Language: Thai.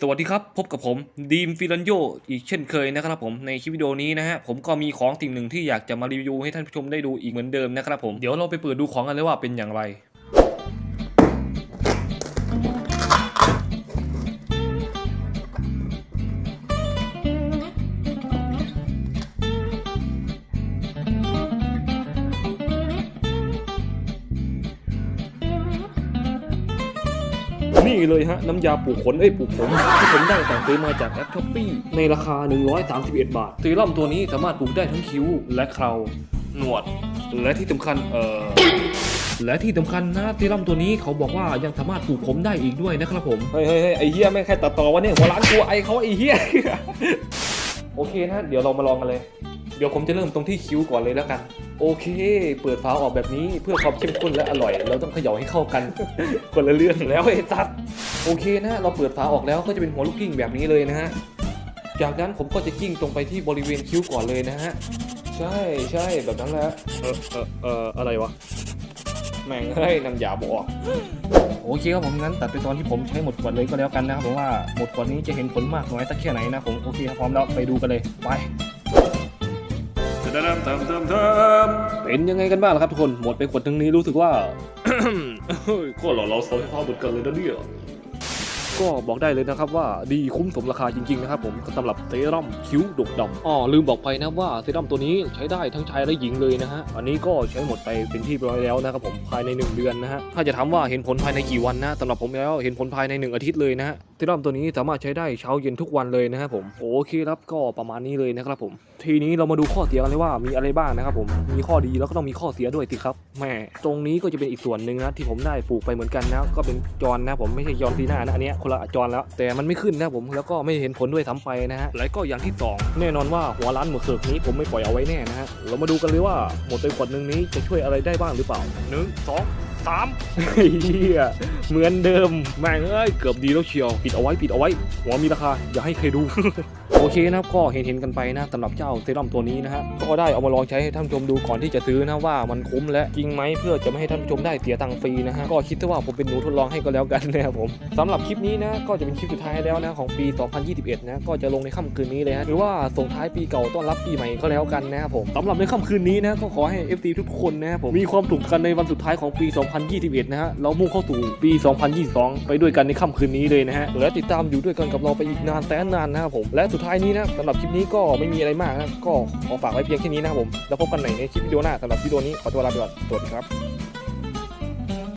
สวัสดีครับ พบกับผมดีมฟิลันโยอีกเช่นเคยนะครับผมในคลิปวิดีโอนี้นะฮะผมก็มีของสิ่งหนึ่งที่อยากจะมารีวิวให้ท่านผู้ชมได้ดูอีกเหมือนเดิมนะครับผมเดี๋ยวเราไปเปิดดูของกันเลยว่าเป็นอย่างไร นี่เลยฮะ น้ำยาปลูกขนเอ้ยปลูกผมที่ผมได้สั่งซื้อมาจากแอปช้อปปี้ในราคา 131 บาทซีรั่มตัวนี้สามารถปลูกได้ทั้งคิ้วและเคราหนวด และที่สำคัญเอ่อและที่สำคัญนะซีรั่มตัวนี้เขาบอกว่ายังสามารถปลูกผมได้อีกด้วยนะครับผมเฮ้ยเฮ้ยไอเฮียไม่งแค่ตัดต่อวะเนี่ยหัวร้านกูไอเขาไอเฮียโอเคนะ เดี๋ยวเรามาลองกันเลย เดี๋ยวผมจะเริ่มตรงที่คิ้วก่อนเลยแล้วกัน โอเค เปิดฝาออกแบบนี้เพื่อความเข้มข้นและอร่อย เราต้องเขย่าให้เข้ากันคนละเรื่องแล้วไอ้ตัดโอเคนะ เราเปิดฝาออกแล้วก็จะเป็นหัวลูกกิ้งแบบนี้เลยนะฮะจากนั้นผมก็จะกิ้งตรงไปที่บริเวณคิ้วก่อนเลยนะฮะใช่ใช่แบบนั้นแหละเออเออเอออะไรวะแม่งเฮ้ยน้ำยาบออกโอเคครับผมงั้นตัดไปตอนที่ผมใช้หมดขวดเลยก็แล้วกันนะครับผมว่าหมดขวดนี้จะเห็นผลมากน้อยสักแค่ไหนนะผมโอเคครับพร้อมแล้วไปดูกันเลยไป เป็นยังไงกันบ้างล่ะครับทุกคน หมดไปขวดทั้งนี้รู้สึกว่า ก็หล่อเราโซให้พ่อเหมือนกันเลยนะเนี่ย ก็บอกได้เลยนะครับว่าดีคุ้มสมราคาจริงๆนะครับผมสำหรับเซรั่มคิ้วดกดำอ๋อลืมบอกไปนะว่าเซรั่มตัวนี้ใช้ได้ทั้งชายและหญิงเลยนะฮะอันนี้ก็ใช้หมดไปเป็นที่เรียบร้อยแล้วนะครับผมภายใน 1 เดือนนะฮะถ้าจะถามว่าเห็นผลภายในกี่วันนะสำหรับผมแล้วเห็นผลภายใน 1 อาทิตย์เลยนะฮะเซรั่มตัวนี้สามารถใช้ได้เช้าเย็นทุกวันเลยนะครับผมโอเคครับก็ประมาณนี้เลยนะครับผม ทีนี้เรามาดูข้อเสียกันเลยว่ามีอะไรบ้างนะครับผมมีข้อดีแล้วก็ต้องมีข้อเสียด้วยสิครับแหม่ตรงนี้ก็จะเป็นอีกส่วนหนึ่งนะที่ผมได้ปลูกไปเหมือนกันนะก็เป็นจอนนะผมไม่ใช่จอนซีน่านะอันเนี้ยคนละจอนแล้ว แต่มันไม่ขึ้นนะผมแล้วก็ไม่เห็นผลด้วยซ้ำไปนะฮะและก็อย่างที่สองแน่นอนว่าหัวร้านหมึกเสือกนี้ผมไม่ปล่อยเอาไว้แน่นะฮะเรามาดูกันเลยว่าหมดไปขวดหนึ่งนี้จะช่วยอะไรได้บ้างหรือเปล่าหนึ่งสองสามเฮียเหมือนเดิมแม่งเอ้ยเกือบดีแล้วเชียวปิดเอาไว้ปิดเอาไว้ หัวมีราคาอย่าให้ใครดู โอเคนะครับก็เห็นเห็นๆกันไปนะสำหรับเจ้าเซรั่มตัวนี้นะฮะก็ได้เอามาลองใช้ให้ท่านชมดูก่อนที่จะซื้อนะว่ามันคุ้มและจริงไหมเพื่อจะไม่ให้ท่านชมได้เสียตังค์ฟรีนะฮะก็คิดซะว่าผมเป็นหนูทดลองให้ก็แล้วกันนะครับผมสำหรับคลิปนี้นะก็จะเป็นคลิปสุดท้ายแล้วนะของปี 2021 นะก็จะลงในค่ำคืนนี้เลยฮะหรือว่าส่งท้ายปีเก่าต้อนรับปีใหม่ก็แล้วกันนะครับผมสำหรับในค่ำคืนนี้นะก็ขอให้ FC ทุกคนนะครับผมมีความสุขกันในวันสุดท้ายของปี 2021 นะฮะเรามุ่งเข้าสู่ปี2022 ไปด้วยกันในค่ำคืนนี้เลยนะฮะและติดตามอยู่ด้วยกันกับเราไปอีกนานแสนนานนะครับผมและสุดท้ายนี้นะสำหรับคลิปนี้ก็ไม่มีอะไรมากนะก็ขอฝากไว้เพียงแค่นี้นะครับผมแล้วพบกันใหม่ในคลิปวิดีโอหน้าสำหรับวิดีโอนี้ขอตัวลาไปก่อนสวัสดีครับ